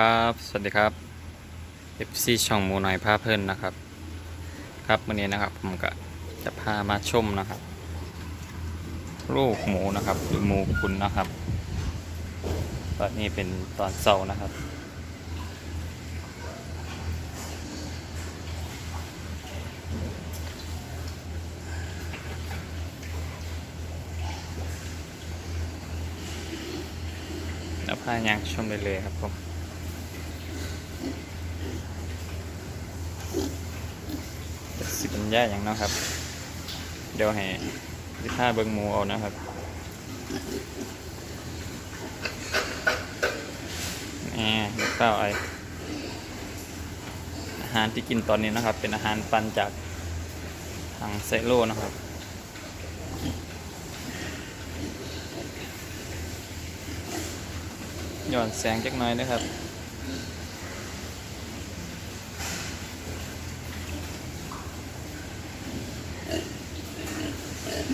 ครับ สวัสดีครับ FC ช่องหมูหน่อยพาเพิ่นนะครับ ครับวันนี้นะครับผมก็จะพามาชมนะครับลูกหมูนะครับหรือหมูคุณนะครับ ตอนนี้เป็นตอนเช้านะครับ แล้วพายังชมได้เลยครับผมจะ สิบรรยาอย่างเนาะครับ เดี๋ยวให้วิท่าเบิงหมูเอานะครับนี่เต้าไออาหารที่กินตอนนี้นะครับ เป็นอาหารปันจากทางไซโลนะครับหย่อนแสงจักน้อยนะครับ ตอนนี้ ฟั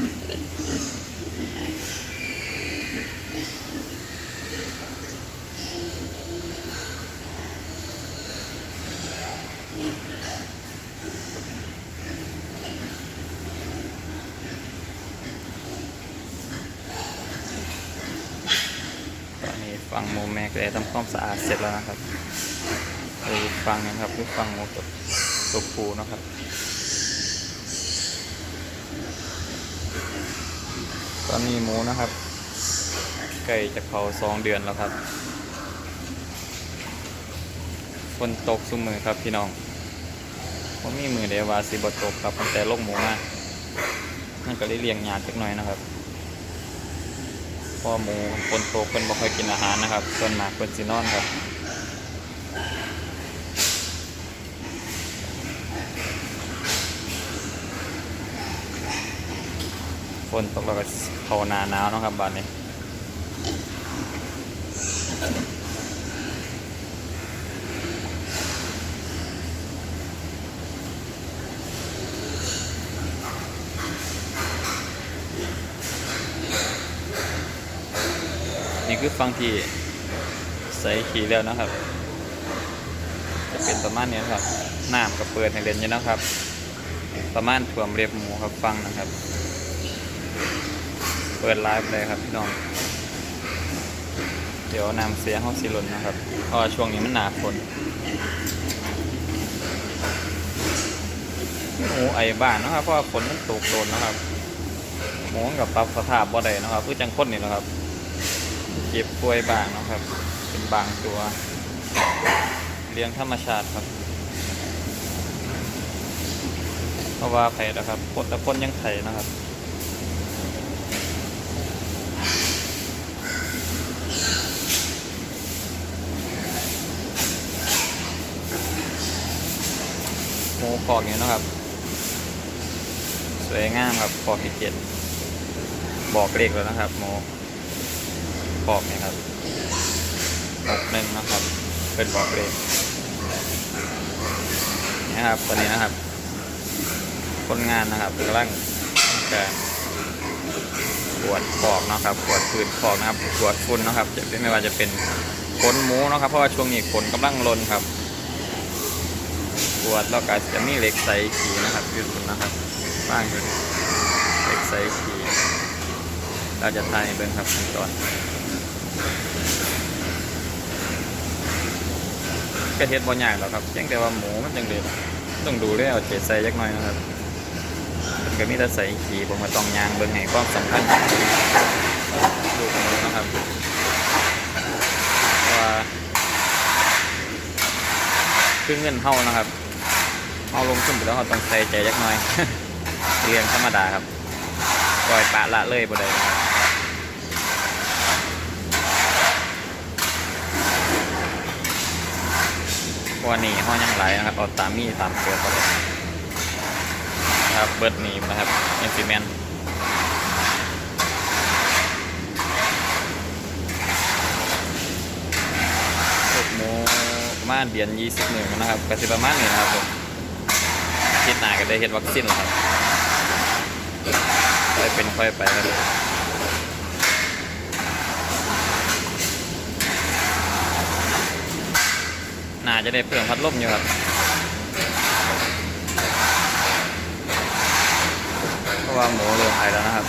งหมูแมก็ได้ทำความสะอาดเสร็จแล้วนะครับเออฟังนะครับคือฟังหมูตัวตัวปูนะครับ ตอนนี้หมูนะครับใกล้จะเขาสองเดือนแล้วครับฝนตกซุมือครับพี่น้องผมมีมือเดียว่าสิบตกครับตั้งแต่ลกหมูมามันก็ได้เลี้ยงหยากจักหน่อยนะครับเพอหมูคนโตเป็นบ่ค่อยกินอาหารนะครับ ส่วนมากเป็นสินอนครับฝนตกแล้วก็ เขาหนาหนาวนะครับบ้านนี้นี่คือฟังที่ใส่ขี่แล้วนะครับ จะเป็นประมาณนี้ครับน้ำก็เปิดให้เล่นอยู่นะครับ ประมาณถ่วมเรียบหมูครับฟังนะครับ เปิดไลฟ์เลยครับพี่น้อง เดี๋ยวน้ำเสียห้องสิหลนนะครับเพราะช่วงนี้มันหนาฝนหมูไอ้บ้านนะครับเพราะว่าฝนมันตกโดนนะครับหมูมันกับปรับสภาพบ่ได้นะครับคือจังคนนี่แหละครับเจ็บป่วยบางนะครับ เป็นบางตัว เลี้ยงธรรมชาติครับ เพราะว่าไผ่นะครับคนแต่คนยังไข่นะครับ คอกนี้นะครับ สวยงามครับคอกที่เจ็ดบอกเลขแล้วนะครับหมูบอกเนี่ยครับหกหนึ่งนะครับเป็นบอกเลขนี่ครับตอนนี้นะครับ คนงานนะครับกำลังการตรวจขอกนะครับตรวจพื้นขอกนะครับตรวจฝุ่นนะครับจะเป็นไม่ว่าจะเป็นขนหมูนะครับเพราะว่าช่วงนี้ขนกำลังลนครับ ตรวจแล้วก็จะมีเหล็กใสขีนะครับอยืดฝุ่นนะครับบ้างอยู่เหล็กใสขีเราจะทายให้เบิ่งครับขั้นตอนกระเทียมบอลใหญ่หรอกครับเพียงแต่ว่าหมูมันจังเด็ดต้องดูด้วยเอาเฉดใส่ยักหน่อยนะครับมันก็มีแต่ใส่ขี่ผมก็ต้องยางเบิ่งให้ความสำคัญของลูกหมูนะครับว่าคือเงินเฮานะครับ เอาลงทุนไปแล้วเราต้องใส่ใจยักหน่อย เรียงธรรมดาครับปล่อยปละละเลยบ่ได้นะเพราะวันนี้ห้องยังไหลนะครับเอาตามมีตามตัวเขาเลยนะครับเบิร์ดนีบนะครับเอ็นซิเมนลูกหมูประมาณเดือนยี่สิบหนึ่งนะครับกสิประมาณนี้นะครับผม คิดหนาก็ได้เห็นวัคซีนแล้วครับค่อยเป็นค่อยไปครับจะได้เพิ่มพัดลมอยู่ครับเพราะว่าหมูเริ่มไอแล้วนะครับ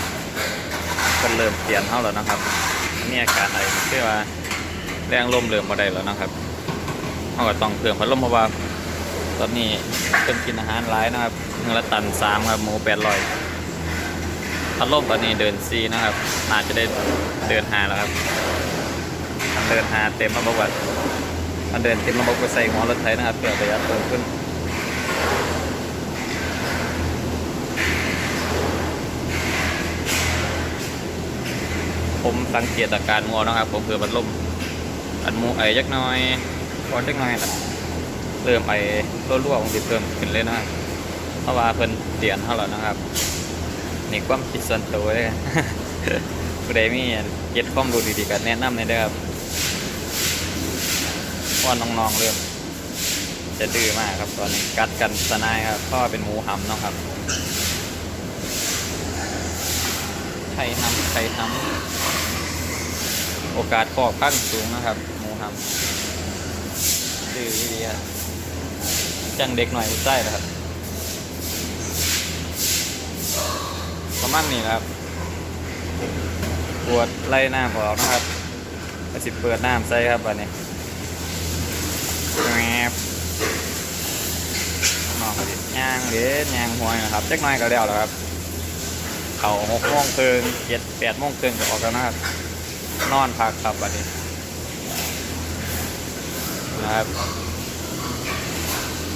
ก็เริ่มเปลี่ยนเท่าแล้วนะครับนี่อาการไอเชื่อว่าแรงลมเริ่มมาได้แล้วนะครับเขาก็ต้องเพิ่มพัดลมเพราะว่า ตอนนี้เป็นกินอาหารร้ายนะครับเงินละตันสามครับหมูแปดร้อยพัดลมตอนนี้เดินซีนะครับน่าจจะได้เดินหาแล้วครับมันเดินหาเต็มระบบว่ามันเดินเต็มระบบก็ใส่หัวรถไถนะครับเพื่อประหยัดเพิ่มขึ้นผมสังเกตอาการงัวนะครับ ผมเผื่อมันล่มอันหมูไอยักน้อยพอจักน้อยนะ เริ่มไอรั่วๆของดิเพิ่มขึ้นเลยนะครับเพราะว่าเพิ่นเตียนเท่าแล้วนะครับนี่ความคิดส่วนตัวเลยผู้ใดมีเก็ตความรู้ดีๆกันแนะนำเลยเด้ครับว่าน้องๆเริ่ม จะดื้อมากครับตอนนี้กัดกันสนายครับเพราะว่าเป็นหมูหำเนาะครับไข่หำไข่หำโอกาสขอบข้างสูงนะครับ หมูทำดื้อดีครับ จังเด็กหน่อยใต้นะครับ ประมาณนี้นะครับปวดไล่น้ำออกนะครับก็สิเปิดน้ำใส่ครับวันนี้แงบนองก็ดิย่างเด็ดย่างหัวนี่นะครับเจักหน่อยก็แล้วแล้วครับ เข่าหกโมงครึ่งเจ็ดแปดโมงครึ่งก็ออกแล้วนะครับ นอนพักครับวันนี้นะครับ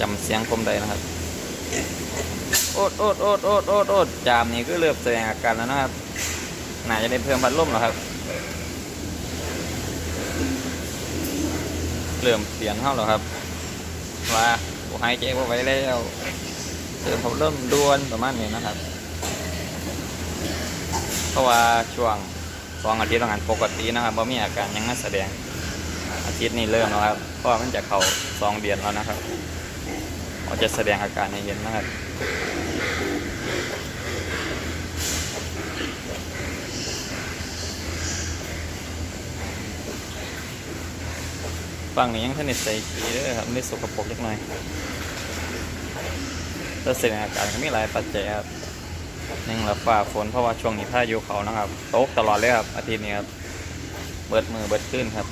จำเสียงผมได้นะครับ โอดโอดโอดโอดโอดโอดจามนี่ก็เริ่มแสดงอาการแล้วนะครับน่าจะได้เพิ่มพัดลมแล้วครับ เริ่มเปลี่ยนเข้าแล้วครับ ว่าโอ้หายใจว่าไว้แล้วเติมพัดลมดวนประมาณนี้นะครับ เพราะว่าช่วงสองอาทิตย์ต้องานปกตินะครับว่ามีอาการยังมาแสดงอาทิตย์นี้เริ่มแล้วครับ เพราะมันจะเข้าสองเดือนแล้วนะครับ เราจะแสดงอาการให้เห็นนะครับฝั่งนี้ยังทนเน็ตใส่ขี้เด้อครับไม่สกปรกเล็กน้อยแต่แสดงอาการก็มีหลายปัจจัยครับหนึ่งละฝ่าฝนเพราะว่าช่วงนี้พายุเขานะครับตกตลอดเลยครับอาทิตย์นี้ครับเบิดมือเบิดขึ้นครับ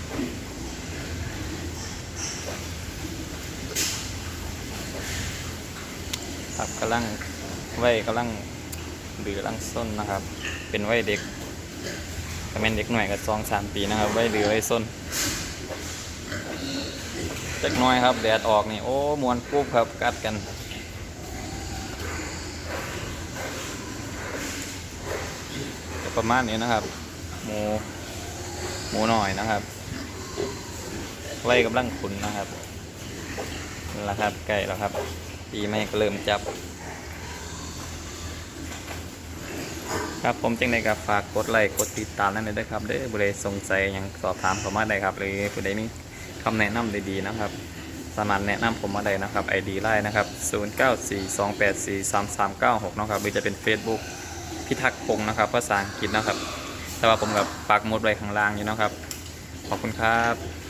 ครับกำลังวัยกำลังดื้อลังส้นนะครับ เป็นวัยเด็กถ้าเป็นเด็กหน่อยก็สองสามปีนะครับวัยดื้อวัยส้นเด็กน้อยครับแดดออกนี่โอ้มวนปุ๊บครับกัดกันประมาณนี้นะครับ หมูหมูหน่อยนะครับไล่กำลังขุนนะครับนั่นแหละครับไก่แล้วครับ ปีไม่ก็เริ่มจับ ครับผมจึงได้กับฝากกดไลค์กดติดตามนั่นเลยด้วยครับเด้อผู้ใดสงสัยยังสอบถามเข้ามาได้ครับหรือผู้ใดมีคำแนะนำดีๆนะครับ สามารถแนะนำผมมาได้นะครับ ID ไลน์นะครับ 0942843396นะครับหรือจะเป็น Facebook พิทักษ์พงศ์นะครับภาษาอังกฤษนะครับ แต่ว่าผมกับปักหมุดไว้ข้างล่างอยู่นะครับ ขอบคุณครับ